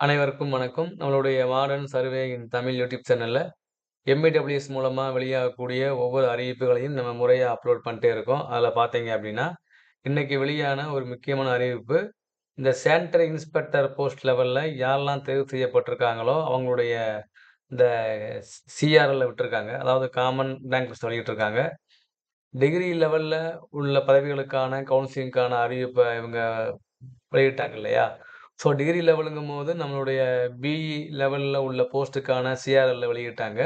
அனைவருக்கும் வணக்கம். நம்மளுடைய modern survey in Tamil YouTube சேனலில் எம்.இ.டபிள்யூ.எஸ் மூலமாக வெளியாகக்கூடிய ஒவ்வொரு அறிவிப்புகளையும் நம்ம முறையாக அப்லோட் பண்ணிட்டே இருக்கோம். அதில் பார்த்தீங்க அப்படின்னா இன்றைக்கி வெளியான ஒரு முக்கியமான அறிவிப்பு, இந்த சானிட்டரி இன்ஸ்பெக்டர் போஸ்ட் லெவலில் யாரெல்லாம் தேர்வு செய்யப்பட்டிருக்காங்களோ, அவங்களுடைய இந்த சிஆர்எல்ல விட்டுருக்காங்க. அதாவது காமன் ரேங்க் லிஸ்ட் வெளியிட்டிருக்காங்க. டிகிரி லெவலில் உள்ள பதவிகளுக்கான கவுன்சிலிங்க்கான அறிவிப்பை இவங்க வெளியிட்டாங்க இல்லையா? ஸோ டிகிரி லெவலுங்கும் போது நம்மளுடைய பிஇ லெவலில் உள்ள போஸ்ட்டுக்கான சிஆர்எல்ல வெளியிட்டாங்க.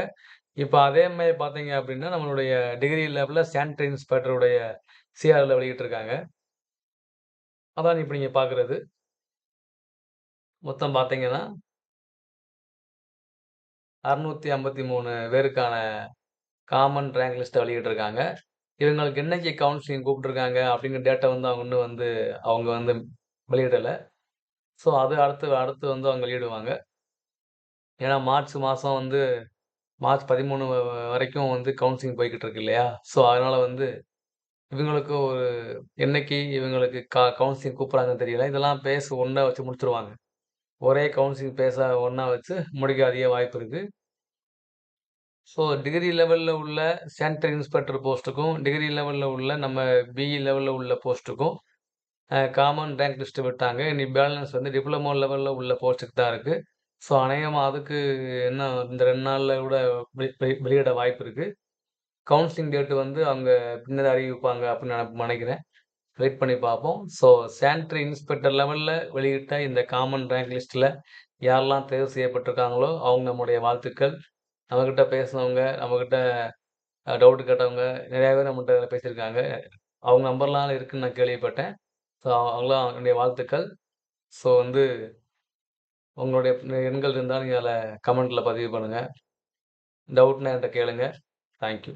இப்போ அதே மாதிரி பார்த்தீங்க அப்படின்னா நம்மளுடைய டிகிரி லெவலில் சானிட்டரி இன்ஸ்பெக்டருடைய சிஆர்எல்ல வெளியிட்டிருக்காங்க. அதான் இப்போ நீங்கள் பார்க்குறது. மொத்தம் பார்த்தீங்கன்னா 653 பேருக்கான காமன் ரேங்க் லிஸ்ட்டை வெளியிட்டிருக்காங்க. இவங்களுக்கு என்னைக்கு கவுன்சிலிங் கூப்பிட்டுருக்காங்க அப்படிங்கிற டேட்டா வந்து அவங்க இன்னும் வந்து அவங்க வந்து வெளியிடலை ஸோ அது அடுத்து அடுத்து வந்து அவங்க வெளியிடுவாங்க. ஏன்னா மார்ச் மாதம் வந்து மார்ச் பதிமூணு வரைக்கும் வந்து கவுன்சிலிங் போய்கிட்டு இருக்கு இல்லையா? ஸோ அதனால் வந்து இவங்களுக்கு ஒரு என்னைக்கு இவங்களுக்கு க கவுன்சிலிங் கூப்பிட்றாங்கன்னு தெரியல. இதெல்லாம் பேச ஒன்றா வச்சு முடிச்சுருவாங்க. ஒரே கவுன்சிலிங் பேச ஒன்றா வச்சு முடிக்க அதிக வாய்ப்பு இருக்குது ஸோ டிகிரி லெவலில் உள்ள சென்டர் இன்ஸ்பெக்டர் போஸ்ட்டுக்கும், டிகிரி லெவலில் உள்ள நம்ம பிஇ லெவலில் உள்ள போஸ்ட்டுக்கும் காமன் ரேங்க் லிஸ்ட் விட்டாங்க. இனி பேலன்ஸ் வந்து டிப்ளமோ லெவலில் உள்ள போஸ்ட்டுக்கு தான் இருக்குது ஸோ அநேகமாக அதுக்கு என்ன இந்த ரெண்டு நாளில் கூட வெளியிட வாய்ப்பு இருக்குது கவுன்சிலிங் டேட்டு வந்து அவங்க பின்னர் அறிவிப்பாங்க அப்படின்னு நினைக்கிறேன் வெயிட் பண்ணி பார்ப்போம். ஸோ சானிட்டரி இன்ஸ்பெக்டர் லெவலில் வெளியிட்ட இந்த காமன் ரேங்க் லிஸ்ட்டில் யாரெல்லாம் தேர்வு செய்யப்பட்டிருக்காங்களோ, அவங்க நம்முடைய வாழ்த்துக்கள். நம்மக்கிட்ட பேசினவங்க, நம்மக்கிட்ட டவுட்டு டவுட் கேட்டவங்க நெறைய பேர் நம்மகிட்ட பேசியிருக்காங்க. அவங்க நம்பர்லாம் இருக்குன்னு நான் கேள்விப்பட்டேன். ஸோ அவங்களாம் என்னுடைய வாழ்த்துக்கள். ஸோ வந்து உங்களுடைய எண்கள் இருந்தால் நீங்கள் அதில் கமெண்ட்டில் பதிவு பண்ணுங்கள் டவுட்னா என்கிட்ட கேளுங்கள் தேங்க் யூ.